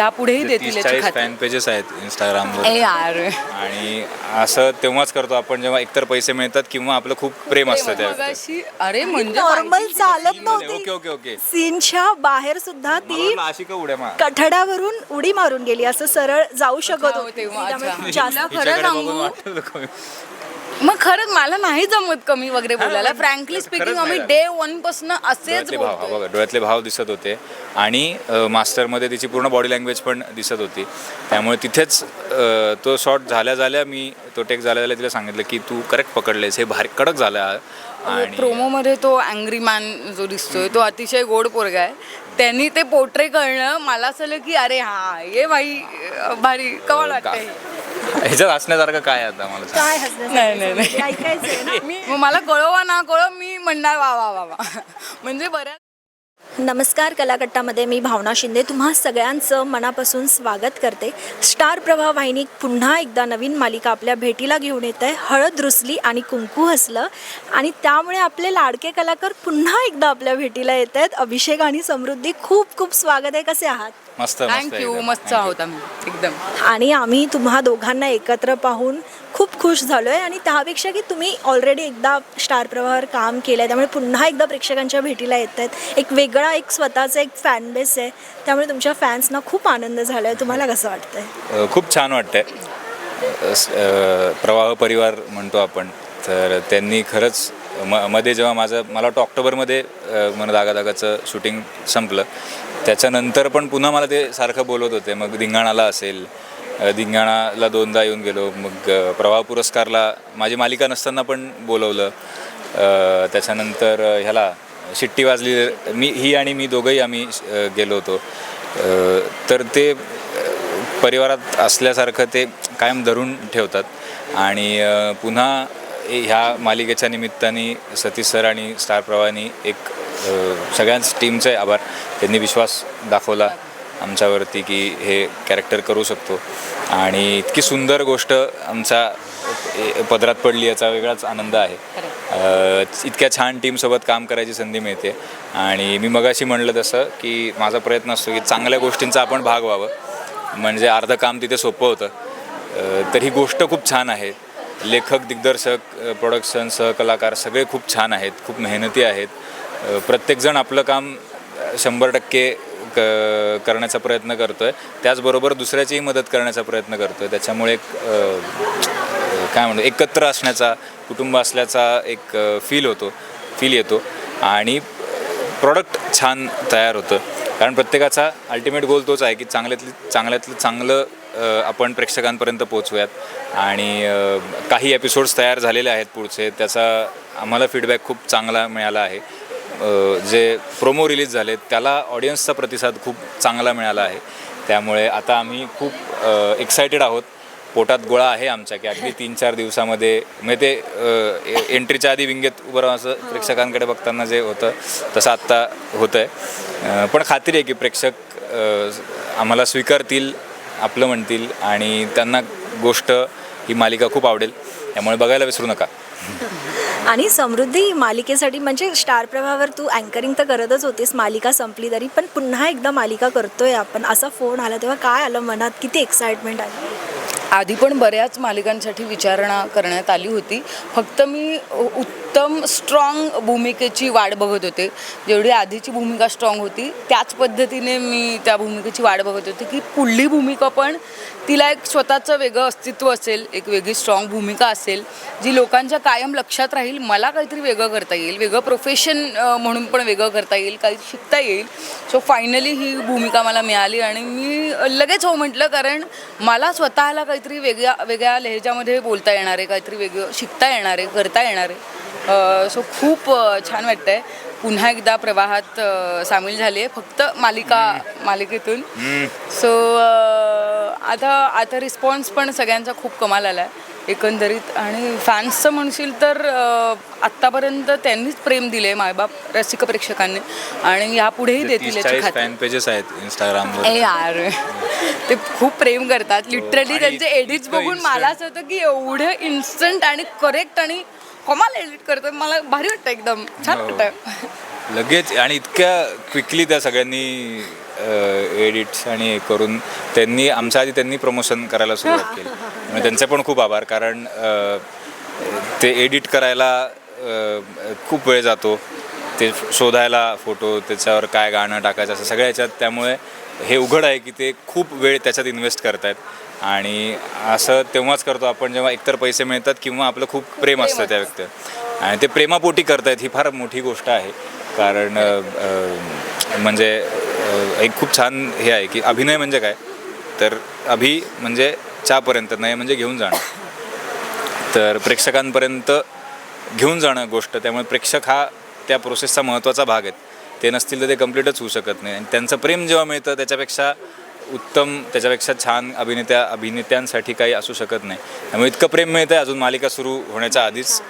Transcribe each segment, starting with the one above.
यापुढेही देतील याची चाळीस खात्री. फॅन पेजेस आहेत इंस्टाग्रामवर ए यार. आणि असं तेव्हाच करतो आपण जेव्हा एकतर पैसे मिळतात किंवा आपलं खूप प्रेम असतं त्या मगाशी अरे म्हणजे नॉर्मल चालत ओके नव्हती. ओके ओके सीनच्या बाहेर सुद्धा ती अशी का उड्या मार. कठड्यावरून उडी मारून गेली. असं सरळ जाऊ शकत होती. तेव्हा, त्यामुळे अच्छा. खूप जास्त खरं हिच्याकडे सांगू? बघून वाटलं. मग खरंच मला नाही जमत कमी वगैरे बोलायला. फ्रँकली स्पीकिंग आम्ही. डे वनपासून असेच डोळ्यातले भाव हा बोलतोय. बघा डोळ्यातले भाव दिसत होते. आणि अ, मास्टरमध्ये तिची पूर्ण बॉडी लँग्वेज पण दिसत होती. त्यामुळे तिथेच अ, तो शॉट झाल्या झाल्या मी तो टेक झाल्या झाल्या तिला सांगितलं की तू करेक्ट पकडलेस. हे भारी कडक झालं. आणि प्रोमो मध्ये तो अँग्री मॅन जो दिसतोय तो अतिशय गोड पोरगा आहे. त्यांनी ते पोर्ट्रे करणं मला असं झालं की अरे हा ये भाई अं, भारी कमाल वाटतंय. ह्याच्यात असण्यासारखं काय आहे आता मला सांग. काय नाही, नाही, नाही. हसण्यासारखं ऐकायचंय ना मी मला कळवा ना कळव मी म्हणणार वा वा वा वा म्हणजे बऱ्याच नमस्कार कलाकट्टामध्ये मी भावना शिंदे. तुम्हा सगळ्यांचं मनापासून स्वागत करते. स्टार प्रवाह वाहिनी पुन्हा एकदा नवीन मालिका आपल्या भेटीला घेऊन येत आहे. हळद रुसली आणि कुंकू हसलं. आणि त्यामुळे आपले लाडके कलाकार पुन्हा एकदा आपल्या भेटीला येत आहेत. अभिषेक आणि समृद्धी खूप खूप स्वागत आहे. कसे आहात? मस्त मस्त थँक्यू एकदम. मस्त. आहोत आम्ही. एकदम. आणि आम्ही तुम्हा दोघांना एकत्र पाहून खूप खुश झालो आहे आणि त्यापेक्षा की तुम्ही ऑलरेडी एकदा स्टार प्रवाहावर काम केलं आहे त्यामुळे पुन्हा एकदा प्रेक्षकांच्या भेटीला येत आहेत एक वेगळा एक स्वतःचा एक फॅन बेस आहे. त्यामुळे तुमच्या फॅन्सना खूप आनंद झाला आहे तुम्हाला कसं वाटतंय? खूप छान वाटतंय. प्रवाह परिवार म्हणतो आपण. तर त्यांनी खरंच म मध्ये जेव्हा माझं मला वाटतं ऑक्टोबरमध्ये मन दागा दागाचं शूटिंग संपलं. त्याच्यानंतर पण पुन्हा मला ते सारखं बोलवत होते. मग धिंगाणाला असेल धिंगाणाला दोनदा येऊन गेलो. मग प्रवाह पुरस्कारला माझी मालिका नसताना पण बोलवलं. त्याच्यानंतर ह्याला शिट्टी वाजली. मी ही आणि मी दोघंही आम्ही गेलो होतो. तर ते परिवारात असल्यासारखं ते कायम धरून ठेवतात. आणि पुन्हा ह्या मालिकेच्या निमित्ताने सतीश सर आणि स्टार प्रवाहानी एक सगळ्यांच टीमचे आभार. त्यांनी विश्वास दाखवला. आमच्यावरती की हे कॅरेक्टर करू शकतो. आणि इतकी सुंदर गोष्ट आमच्या ए- पदरात पडली याचा वेगळाच आनंद आहे. इतक्या छान टीमसोबत काम करायची संधी मिळते. आणि मी मगाशी म्हणलं तसं की माझा प्रयत्न असतो की चांगल्या गोष्टींचा आपण भाग व्हावं. म्हणजे अर्धं काम तिथे सोपं होतं. तर ही गोष्ट खूप छान आहे. लेखक दिग्दर्शक प्रोडक्शन सहकलाकार सगळे खूप छान आहेत. खूप मेहनती आहेत. प्रत्येकजण आपलं काम शंभर टक्के क करण्याचा प्रयत्न करतो आहे त्याचबरोबर दुसऱ्याचीही मदत करण्याचा प्रयत्न करतो आहे त्याच्यामुळे एक काय म्हणतो एकत्र असण्याचा कुटुंब असल्याचा एक फील होतो फील येतो. आणि प्रॉडक्ट छान तयार होतं. कारण प्रत्येकाचा अल्टिमेट गोल तोच आहे की चांगल्यातली चांगल्यातलं चांगलं आपण प्रेक्षकांपर्यंत पोहोचूयात. आणि काही एपिसोड्स तयार झालेले आहेत पुढचे. त्याचा आम्हाला फीडबॅक खूप चांगला मिळाला आहे. जे प्रोमो रिलीज झाले त्याला ऑडियन्सचा प्रतिसाद खूप चांगला मिळाला आहे. त्यामुळे आता आम्ही खूप एक्सायटेड आहोत. पोटात गोळा आहे आमच्या की अगदी तीन चार दिवसामध्ये म्हणजे ते एंट्रीच्या आधी विंगेत उभं राहून असं प्रेक्षकांकडे बघताना जे होतं तसं आत्ता होतं आहे पण खात्री आहे की प्रेक्षक आम्हाला स्वीकारतील आपलं म्हणतील आणि त्यांना गोष्ट ही मालिका खूप आवडेल. त्यामुळे बघायला विसरू नका. आणि समृद्धी मालिकेसाठी म्हणजे स्टार प्रवाहावर तू अँकरिंग तर करतच होतीस. मालिका संपली तरी पण पुन्हा एकदा मालिका करतोय आपण. असा फोन आला तेव्हा काय आलं मनात? किती एक्साइटमेंट आली? आधी पण बऱ्याच मालिकांसाठी विचारणा करण्यात आली होती. फक्त मी उ- उत्तम स्ट्रॉंग भूमिकेची वाट बघत होते. जेवढी आधीची भूमिका स्ट्रॉंग होती त्याच पद्धतीने मी त्या भूमिकेची वाट बघत होते की पुढली भूमिका पण तिला एक स्वतःचं वेगळं अस्तित्व असेल एक वेगळी स्ट्रॉंग भूमिका असेल जी लोकांच्या कायम लक्षात राहील मला काहीतरी वेगळं करता येईल वेगळं प्रोफेशन म्हणून पण वेगळं करता येईल काही शिकता येईल. सो फायनली ही भूमिका मला मिळाली आणि मी लगेच हो म्हटलं कारण मला स्वतःला काहीतरी वेगळ्या वेगळ्या लहेजामध्ये बोलता येणार आहे काहीतरी वेगळं शिकता येणार आहे करता येणार. आहे सो खूप छान वाटतंय. पुन्हा एकदा प्रवाहात सामील झाली आहे फक्त मालिका मालिकेतून. सो आता आता रिस्पॉन्स पण सगळ्यांचा खूप कमाल आला आहे एकंदरीत. आणि फॅन्सचं म्हणशील तर आत्तापर्यंत त्यांनीच प्रेम दिले मायबाप रसिक प्रेक्षकांनी. आणि यापुढेही देतील याची फॅन पेजेस आहेत यार. ते खूप प्रेम करतात. लिटरली आणि त्यांचे एडिट्स बघून मला असं होतं की एवढं इन्स्टंट आणि करेक्ट आणि कमाल एडिट करतोय मला भारी वाटतं एकदम. छान हो. वाटतं लगेच आणि इतक्या क्विकली त्या सगळ्यांनी एडिट्स आणि हे करून त्यांनी आमच्या आधी त्यांनी प्रमोशन करायला सुरुवात केली. म्हणजे त्यांचे पण खूप आभार कारण अ, ते एडिट करायला अ, खूप वेळ जातो. ते शोधायला फोटो त्याच्यावर काय गाणं टाकायचं असं सगळ्या याच्यात. त्यामुळे हे उघड आहे की ते खूप वेळ त्याच्यात इन्व्हेस्ट करतायत. आणि असं तेव्हाच करतो आपण जेव्हा एकतर पैसे मिळतात किंवा आपलं खूप प्रेम असतं त्या व्यक्ती आणि ते प्रेमापोटी करतायत ही फार मोठी गोष्ट आहे. कारण म्हणजे एक खूप छान हे आहे की अभिनय म्हणजे काय? तर अभि म्हणजे चापर्यंत नाही म्हणजे घेऊन जाणं. तर प्रेक्षकांपर्यंत घेऊन जाणं गोष्ट. त्यामुळे प्रेक्षक हा त्या प्रोसेसचा महत्त्वाचा भाग आहे ते नसतील तर ते कम्प्लीटच होऊ शकत नाही. आणि त्यांचं प्रेम जेव्हा मिळतं त्याच्यापेक्षा उत्तम त्याच्यापेक्षा छान अभिनेत्या अभिनेत्यांसाठी काही असू शकत नाही. त्यामुळे इतकं प्रेम मिळतं आहे अजून मालिका सुरू होण्याच्या आधीच.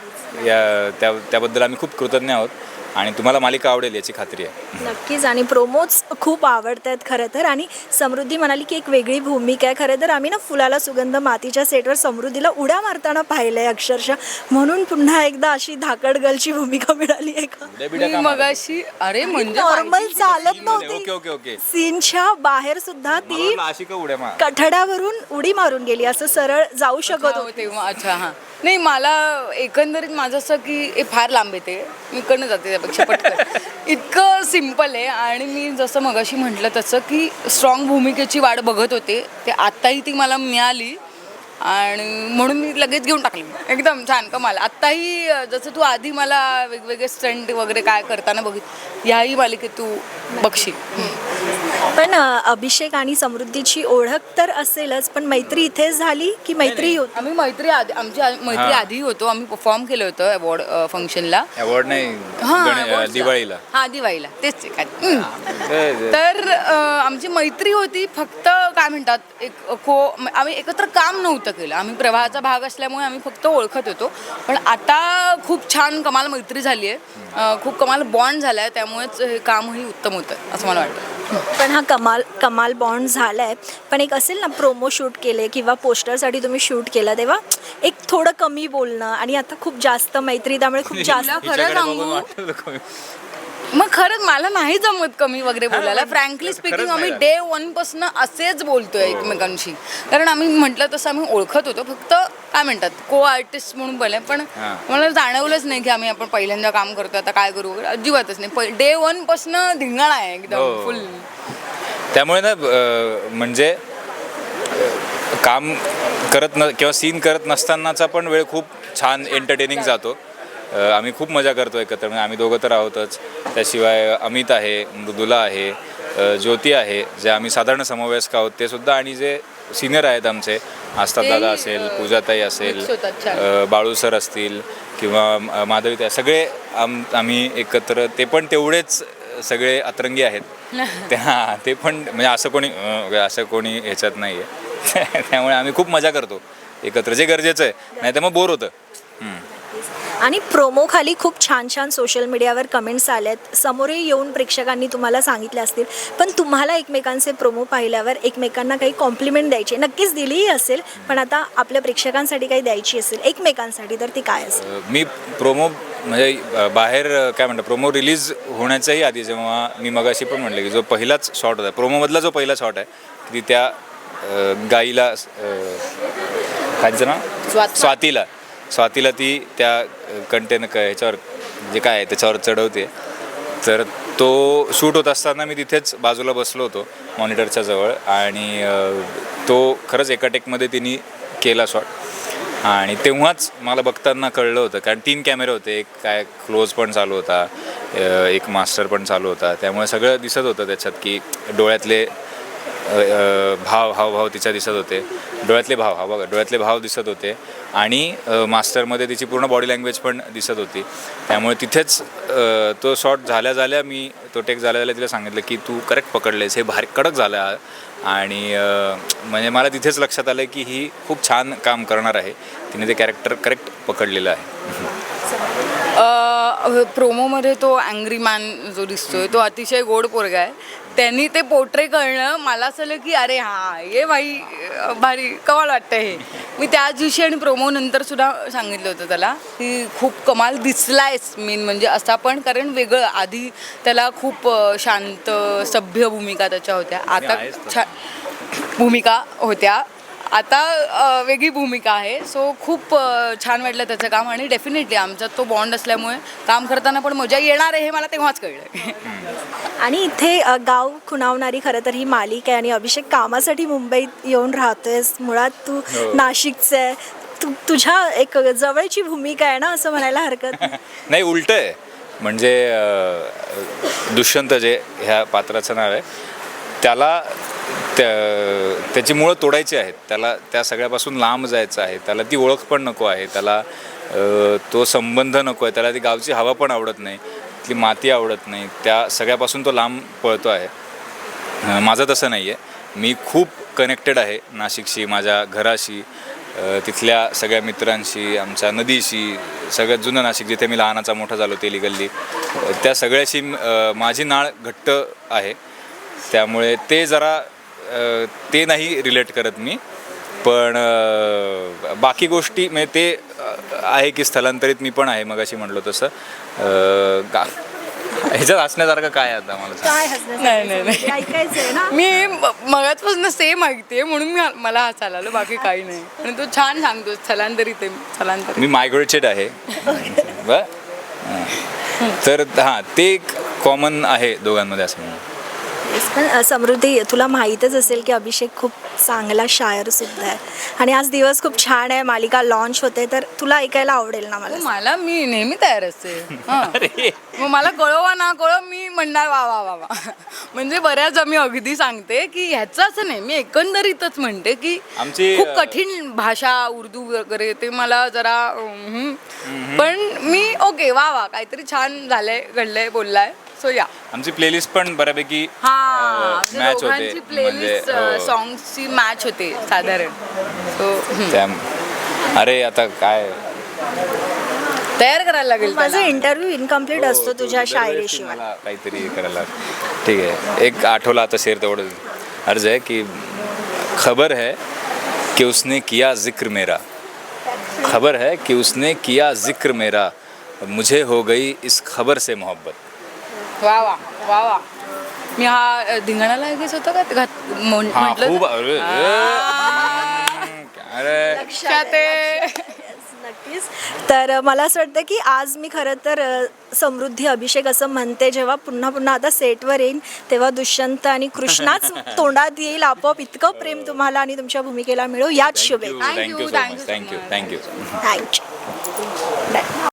या त्या त्याबद्दल आम्ही खूप कृतज्ञ आहोत. आणि तुम्हाला मालिका आवडेल याची खात्री आहे. नक्कीच आणि प्रोमोज खूप आवडत आहेत खरं तर. आणि समृद्धी म्हणाली की एक वेगळी भूमिका आहे. खरं तर आम्ही ना फुलाला सुगंध मातीच्या सेटवर समृद्धीला उड्या मारताना पाहिलंय अक्षरशः. म्हणून पुन्हा एकदा अशी धाकड गर्लची भूमिका मिळाली आहे का? मी मगाशी अरे म्हणजे नॉर्मल चालत ओके नव्हती. ओके ओके सीनच्या बाहेर सुद्धा ती उड्या कठड्यावरून उडी मारून गेली. असं सरळ जाऊ शकत होती. तेव्हा अच्छा हां. नाही मला एकंदरीत माझं असं की हे फार लांब येते मी इकडनं जाते त्यापेक्षा पटकन. इतकं सिंपल आहे आणि मी जसं मगाशी म्हटलं तसं की स्ट्रॉंग भूमिकेची वाट बघत होते. ते आत्ताही ती मला मिळाली आणि म्हणून मी लगेच घेऊन टाकली. एकदम छान कमाल. आत्ताही जसं तू आधी मला वेगवेगळे स्टंट वगैरे काय करताना बघित याही मालिकेत तू बघशील. पण अभिषेक आणि समृद्धीची ओळख तर असेलच पण मैत्री इथेच झाली की मैत्री होती? आम्ही मैत्री आधी आमची आ- मैत्री हां. आधी होतो. आम्ही परफॉर्म केलं होतं अवॉर्ड फंक्शनला अवॉर्ड नाही हा गणे-. दिवाळीला. हा दिवाळीला. तेच ते काय. हम्म. ते- ते- तर अ, आमची मैत्री होती फक्त काय म्हणतात एक को आम्ही एकत्र काम नव्हतं केलं. आम्ही प्रवाहाचा भाग असल्यामुळे आम्ही फक्त ओळखत होतो. पण आता खूप छान कमाल मैत्री झाली आहे खूप कमाल बॉन्ड झाला आहे त्यामुळेच हे कामही उत्तम होतं असं मला वाटतं. पण हा कमाल कमाल बॉन्ड झालाय पण एक असेल ना प्रोमो शूट केले किंवा पोस्टरसाठी तुम्ही शूट केलं तेव्हा एक थोडं कमी बोलणं आणि आता खूप जास्त मैत्री त्यामुळे खूप जास्त खरं सांगू. मग खरंच मला नाही जमत कमी वगैरे बोलायला. फ्रँकली स्पीकिंग आम्ही. डे वनपासून असेच बोलतोय एकमेकांशी. कारण आम्ही म्हटलं तसं आम्ही ओळखत होतो. फक्त काय म्हणतात को आर्टिस्ट म्हणून बोलले. पण हां. मला जाणवलंच नाही की आम्ही आपण पहिल्यांदा काम करतो आता काय करू वगैरे अजिबातच नाही. डे वनपासून धिंगाणा आहे एकदम हो. फुल त्यामुळे ना म्हणजे काम करत न किंवा सीन करत नसतानाचा पण वेळ खूप छान एंटरटेनिंग जातो. आम्ही खूप मजा करतो एकत्र. म्हणजे आम्ही दोघं तर आहोतच. त्याशिवाय अमित आहे मृदुला आहे ज्योती आहे जे आम्ही साधारण समवयस्क आहोत ते सुद्धा आणि जे सिनियर आहेत आमचे आस्ताब दादा असेल पूजाताई असेल बाळू सर असतील किंवा अ, माधवी त्या सगळे आम आम्ही एकत्र ते पण तेवढेच सगळे अतरंगी आहेत. त्या ते पण म्हणजे असं कोणी असं कोणी ह्याच्यात नाही आहे त्यामुळे आम्ही खूप मजा करतो एकत्र. जे गरजेचं आहे नाही तर मग बोर होतं. आणि प्रोमो खाली खूप छान छान सोशल मीडियावर कमेंट्स आल्यात. समोरही येऊन प्रेक्षकांनी तुम्हाला सांगितले असतील. पण तुम्हाला एकमेकांचे प्रोमो पाहिल्यावर एकमेकांना काही कॉम्प्लिमेंट द्यायची नक्कीच दिलीही असेल पण आता आपल्या प्रेक्षकांसाठी काही द्यायची असेल एकमेकांसाठी तर ती काय असेल? मी प्रोमो म्हणजे बाहेर काय म्हणतात प्रोमो रिलीज होण्याच्याही आधी जेव्हा मी मगाशी पण म्हणलं की जो पहिलाच शॉट होता प्रोमोमधला जो पहिला शॉट आहे की त्या गाईला नाव? स्वाती. स्वातीला. स्वातीला ती त्या कंटेन ह्याच्यावर जे काय आहे त्याच्यावर चढवते. तर तो शूट होत असताना मी तिथेच बाजूला बसलो होतो मॉनिटरच्या जवळ. आणि तो खरंच एका टेकमध्ये तिने केला शॉट आणि तेव्हाच मला बघताना कळलं होतं कारण तीन कॅमेरे होते. एक काय क्लोज पण चालू होता एक मास्टर पण चालू होता. त्यामुळे सगळं दिसत होतं त्याच्यात की डोळ्यातले भाव हावभाव तिच्या दिसत होते. डोळ्यातले भाव हा बघा डोळ्यातले भाव दिसत होते. आणि मास्टरमध्ये तिची पूर्ण बॉडी लँग्वेज पण दिसत होती. त्यामुळे तिथेच तो शॉट झाल्या झाल्या मी तो टेक झाल्या झाल्या तिला सांगितलं की तू करेक्ट पकडलेस हे भारी कडक झालं आणि म्हणजे मला तिथेच लक्षात आलं की ही खूप छान काम करणार आहे. तिने ते कॅरेक्टर करेक्ट पकडलेलं आहे. प्रोमोमध्ये तो अँग्री मॅन जो दिसतोय तो अतिशय गोड पोरगा आहे. त्यांनी ते पोर्ट्रे करणं मला असं आलं की अरे हा ये भाई भारी कवाल वाटतं हे. मी त्याच दिवशी आणि प्रोमो नंतर सुद्धा सांगितलं होतं त्याला की खूप कमाल दिसलायस मेन म्हणजे असा पण कारण वेगळं आधी त्याला खूप शांत सभ्य भूमिका त्याच्या होत्या. आता. छान भूमिका होत्या. आता वेगळी भूमिका आहे. सो खूप छान वाटलं त्याचं काम आणि डेफिनेटली आमचा तो बॉन्ड असल्यामुळे काम करताना पण मजा येणार आहे हे मला तेव्हाच कळलं. आणि इथे गाव खुणावणारी खरं तर ही मालिका आहे आणि अभिषेक कामासाठी मुंबईत येऊन राहतोयस. मुळात तू हो. नाशिकचं आहे. तू तुझ्या एक जवळची भूमिका आहे ना असं म्हणायला हरकत नाही. नाही उलट आहे. म्हणजे दुष्यंत जे ह्या पात्राचं नाव आहे त्याला त्या त्याची मुळं तोडायची आहेत. त्याला त्या सगळ्यापासून लांब जायचं आहे. त्याला ती ओळख पण नको आहे. त्याला तो संबंध नको आहे. त्याला ती गावची हवा पण आवडत नाही. ती माती आवडत नाही. त्या सगळ्यापासून तो लांब पळतो आहे. माझं तसं नाही आहे मी खूप कनेक्टेड आहे नाशिकशी माझ्या घराशी तिथल्या सगळ्या मित्रांशी आमच्या नदीशी सगळ्यात जुनं नाशिक जिथे मी लहानाचा मोठा झालो तेली गल्ली. त्या सगळ्याशी माझी नाळ घट्ट आहे. त्यामुळे ते जरा ते नाही रिलेट करत मी. पण बाकी गोष्टी म्हणजे ते आहे की स्थलांतरित मी पण आहे मगाशी म्हणलो तसं. ह्याच्यात असण्यासारखं काय आहे आता मला सांग. काय हसण्यासारखं? नाही, नाही, नाही. ते ऐकायचंय ना? मी मगाचपासून सेम ऐकते म्हणून मी मला हसायला आलं बाकी काही नाही. आणि तू छान सांगतो स्थलांतरित आहे स्थलांतरित. मी मायग्रेटेड आहे. बर? हां. तर हां ते एक कॉमन आहे दोघांमध्ये असं म्हणून. Yes, पण समृद्धी तुला माहीतच असेल की अभिषेक खूप चांगला शायर सुद्धा आहे. आणि आज दिवस खूप छान आहे. मालिका लॉन्च होते. तर तुला ऐकायला आवडेल ना मला? मला मी नेहमी तयार असते. हां. मग मला कळवा ना कळव मी म्हणणार वा वा वा वा. म्हणजे बऱ्याच मी अगदी सांगते की ह्याचं असं नाही. मी एकंदरीतच म्हणते की आमची, खूप अ, कठीण भाषा उर्दू वगैरे ते मला जरा अं, हं. पण मी ओके वा वा काहीतरी छान झालंय घडलंय बोललाय. सो या आमची प्लेलिस्ट पण बऱ्यापैकी हा मॅच होते. म्हणजे प्लेलिस्ट हो. सॉंग्सची मॅच होते साधारण. सो अरे आता काय? तयार करायला लागेल माझा. इंटरव्ह्यू इनकम्प्लीट असतो हो, तुझ्या दरवेळेस शायरीशिवाय मला काहीतरी करायला ठीक आहे. एक आठवला आता शेर तेवढं. अर्ज आहे की खबर है कि उसने किया जिक्र मेरा. खबर है कि उसने किया जिक्र मेरा. मुझे हो गई इस खबर से मोहब्बत. वा वा वा वा मी हा अ, धिंगाणाला लगेच होतं का घात- म्हण- हा म्हटलं खूप? अरे हम्म, काय रे? लक्षात आहे. नक्कीच तर अ, मला असं वाटतं की आज मी खरं तर अ, समृद्धी अभिषेक असं म्हणते जेव्हा पुन्हा पुन्हा आता सेटवर येईन तेव्हा दुष्यंत आणि कृष्णाच तोंडात येईल आपोआप इतकं प्रेम तुम्हाला आणि तुमच्या भूमिकेला मिळो याच Thank you, शुभेच्छा thank you so Thank you much. so Thank you, much. thank you. Thank you